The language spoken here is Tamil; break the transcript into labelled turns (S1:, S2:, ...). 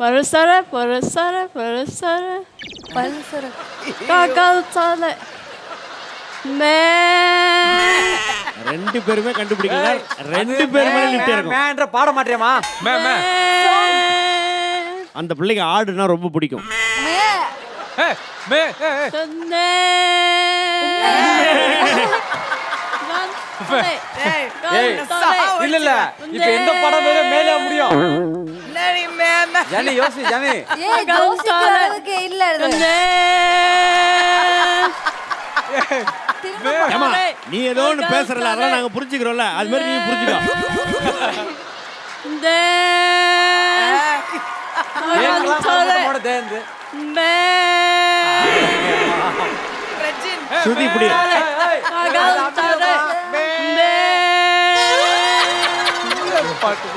S1: பல்சர பல்சர பல்சர
S2: பல்சர
S1: காக்கால் சாலை. மே.
S3: ரெண்டு பேருமே கண்டுபிடிக்கல. ரெண்டு பேர் மேல லிஃப்ட் இருக்கும்.
S4: மேன்ற பாட மாட்டேமா?
S5: மே மே.
S3: அந்த பிள்ளைக்கு ஆடுனா ரொம்ப பிடிக்கும்.
S2: மே.
S5: மே.
S1: சொன்னே.
S4: ஏய் இல்ல இல்ல. இப்ப எந்த படம் மேலே முடியும். ஜானி யோசி ஜானி
S2: ஏய் யோசிக்கிற அளவுக்கு இல்ல இது
S3: ஏமா நீ ஏதோ ஒன்று பேசுறல அதெல்லாம் நாங்கள் புரிஞ்சுக்கிறோம்ல அது மாதிரி நீ புரிஞ்சுக்கோ
S4: இந்த
S3: சுதி இப்படி
S4: பாட்டு